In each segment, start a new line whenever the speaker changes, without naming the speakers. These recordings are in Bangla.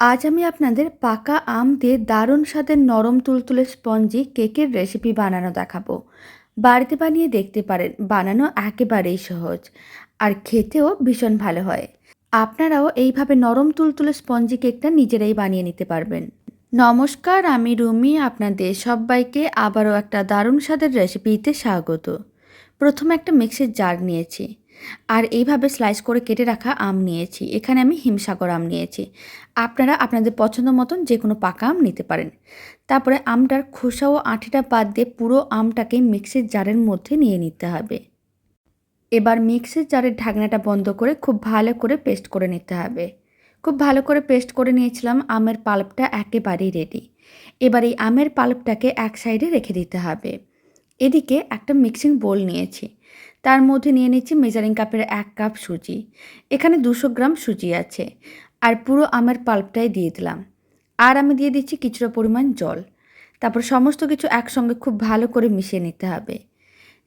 আজ আমি আপনাদের পাকা আম দিয়ে দারুণ স্বাদের নরম তুলতুলে স্পঞ্জি কেকের রেসিপি বানানো দেখাবো। বাড়িতে বানিয়ে দেখতে পারেন, বানানো একেবারেই সহজ আর খেতেও ভীষণ ভালো হয়। আপনারাও এইভাবে নরম তুলতুলে স্পঞ্জি কেকটা নিজেরাই বানিয়ে নিতে পারবেন। নমস্কার, আমি রুমি, আপনাদের সবাইকে আবারও একটা দারুণ স্বাদের রেসিপিতে স্বাগত। প্রথমে একটা মিক্সির জার নিয়েছি। আর এইভাবে স্লাইস করে কেটে রাখা আম নিয়েছি। এখানে আমি হিমসাগর আম নিয়েছি। আপনারা আপনাদের পছন্দ মতন যে কোনো পাকা আম নিতে পারেন। তারপরে আমটার খোসা ও আঁটিটা বাদ দিয়ে পুরো আমটাকে মিক্সির জারের মধ্যে নিয়ে নিতে হবে। এবার মিক্সির জারের ঢাকনাটা বন্ধ করে খুব ভালো করে পেস্ট করে নিতে হবে। খুব ভালো করে পেস্ট করে নিয়েছিলাম, আমের পাল্পটা একেবারেই রেডি এবার এই আমের পাল্পটাকে এক সাইডে রেখে দিতে হবে। এদিকে একটা মিক্সিং বোল নিয়েছি। তার মধ্যে নিয়ে নিচ্ছি মেজারিং কাপের এক কাপ সুজি। এখানে দুশো গ্রাম সুজি আছে। আর পুরো আমের পাল্পটাই দিয়ে দিলাম। আর আমি দিয়ে দিচ্ছি কিছুটা পরিমাণ জল। তারপর সমস্ত কিছু একসঙ্গে খুব ভালো করে মিশিয়ে নিতে হবে।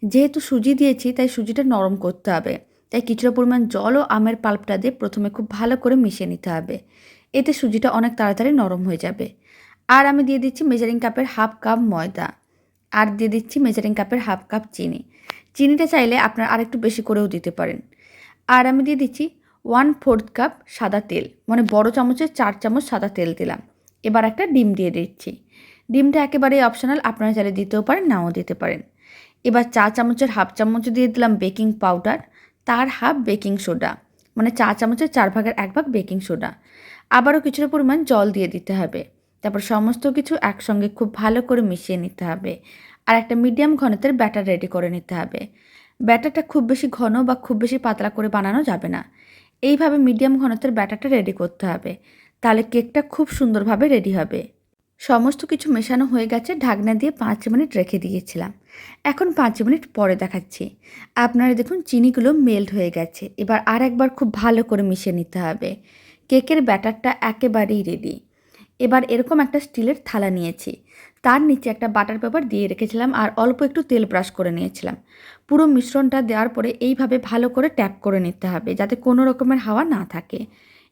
যেহেতু সুজি দিয়েছি, তাই সুজিটা নরম করতে হবে। তাই কিছুটা পরিমাণ জল ও আমের পাল্পটা দিয়ে প্রথমে খুব ভালো করে মিশিয়ে নিতে হবে। এতে সুজিটা অনেক তাড়াতাড়ি নরম হয়ে যাবে। আর আমি দিয়ে দিচ্ছি মেজারিং কাপের হাফ কাপ ময়দা। আর দিয়ে দিচ্ছি মেজারিং কাপের হাফ কাপ চিনি। চিনিটা চাইলে আপনার আরেকটু বেশি করেও দিতে পারেন। আর আমি দিয়ে দিচ্ছি ওয়ান ফোর্থ কাপ সাদা তেল। মানে বড় চামচের চার চামচ সাদা তেল দিলাম। এবার একটা ডিম দিয়ে দিচ্ছি। ডিমটা একেবারেই অপশনাল আপনারা চাইলে দিতেও পারেন, নাও দিতে পারেন। এবার চা চামচের হাফ চামচ দিয়ে দিলাম বেকিং পাউডার তার হাফ বেকিং সোডা মানে চা চামচের চার ভাগের এক ভাগ বেকিং সোডা আবারও কিছুটা পরিমাণ জল দিয়ে দিতে হবে। তারপর সমস্ত কিছু একসঙ্গে খুব ভালো করে মিশিয়ে নিতে হবে। আর একটা মিডিয়াম ঘনত্বের ব্যাটার রেডি করে নিতে হবে। ব্যাটারটা খুব বেশি ঘন বা খুব বেশি পাতলা করে বানানো যাবে না। এইভাবে মিডিয়াম ঘনত্বের ব্যাটারটা রেডি করতে হবে। তাহলে কেকটা খুব সুন্দরভাবে রেডি হবে। সমস্ত কিছু মেশানো হয়ে গেছে, ঢাকনা দিয়ে পাঁচ মিনিট রেখে দিয়েছিলাম। এখন পাঁচ মিনিট পরে দেখাচ্ছি। আপনারা দেখুন চিনিগুলো মেল্ট হয়ে গেছে। এবার আর একবার খুব ভালো করে মিশিয়ে নিতে হবে। কেকের ব্যাটারটা একেবারেই রেডি। এবার এরকম একটা স্টিলের থালা নিয়েছি। তার নিচে একটা বাটার পেপার দিয়ে রেখেছিলাম আর অল্প একটু তেল ব্রাশ করে নিয়েছিলাম। পুরো মিশ্রণটা দেওয়ার পরে এইভাবে ভালো করে ট্যাপ করে নিতে হবে যাতে কোনো রকমের হাওয়া না থাকে।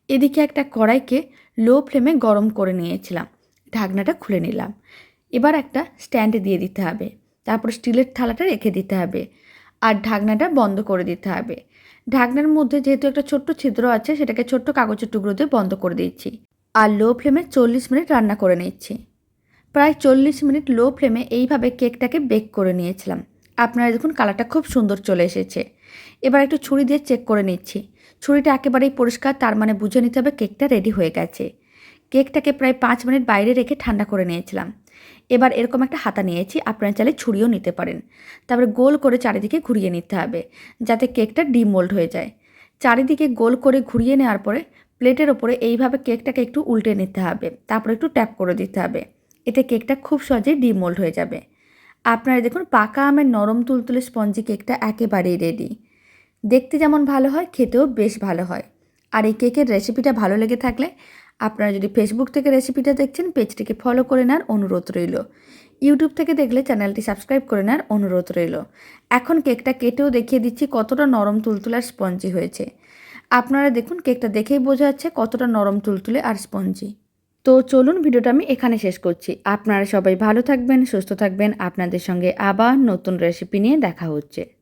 এদিকে একটা কড়াইকে লো ফ্লেমে গরম করে নিয়েছিলাম। ঢাকনাটা খুলে নিলাম। এবার একটা স্ট্যান্ডে দিয়ে দিতে হবে। তারপর স্টিলের থালাটা রেখে দিতে হবে। আর ঢাকনাটা বন্ধ করে দিতে হবে। ঢাকনার মধ্যে যেহেতু একটা ছোট্ট ছিদ্র আছে সেটাকে ছোট্ট কাগজের টুকরো দিয়ে বন্ধ করে দিচ্ছি আর লো ফ্লেমে চল্লিশ মিনিট রান্না করে নিচ্ছি। প্রায় চল্লিশ মিনিট লো ফ্লেমে এইভাবে কেকটাকে বেক করে নিয়েছিলাম। আপনারা দেখুন কালারটা খুব সুন্দর চলে এসেছে। এবার একটু ছুরি দিয়ে চেক করে নিচ্ছি। ছুরিটা একেবারেই পরিষ্কার, তার মানে বুঝে নিতে হবে কেকটা রেডি হয়ে গেছে। কেকটাকে প্রায় পাঁচ মিনিট বাইরে রেখে ঠান্ডা করে নিয়েছিলাম। এবার এরকম একটা হাতা নিয়েছি, আপনারা চাইলে ছুরিও নিতে পারেন। তারপরে গোল করে চারিদিকে ঘুরিয়ে নিতে হবে, যাতে কেকটা ডিমোল্ড হয়ে যায়। চারিদিকে গোল করে ঘুরিয়ে নেওয়ার পরে প্লেটের ওপরে এইভাবে কেকটাকে একটু উল্টে নিতে হবে। তারপরে একটু ট্যাপ করে দিতে হবে। এতে কেকটা খুব সহজেই ডিমোল্ড হয়ে যাবে। আপনারা দেখুন, পাকা আমের নরম তুলতুলে স্পঞ্জি কেকটা একেবারেই রেডি দেখতে যেমন ভালো হয়, খেতেও বেশ ভালো হয়। আর এই কেকের রেসিপিটা ভালো লেগে থাকলে আপনারা যদি ফেসবুক থেকে রেসিপিটা দেখছেন পেজটিকে ফলো করে নেওয়ার অনুরোধ রইল। ইউটিউব থেকে দেখলে চ্যানেলটি সাবস্ক্রাইব করে নেওয়ার অনুরোধ রইল। এখন কেকটা কেটেও দেখিয়ে দিচ্ছি কতটা নরম তুলতুলার স্পঞ্জি হয়েছে। আপনারা দেখুন কেকটা দেখেই বোঝা যাচ্ছে কতটা নরম তুলতুলে আর স্পঞ্জি। তো চলুন ভিডিওটা আমি এখানে শেষ করছি। আপনারা সবাই ভালো থাকবেন, সুস্থ থাকবেন। আপনাদের সঙ্গে আবার নতুন রেসিপি নিয়ে দেখা হচ্ছে।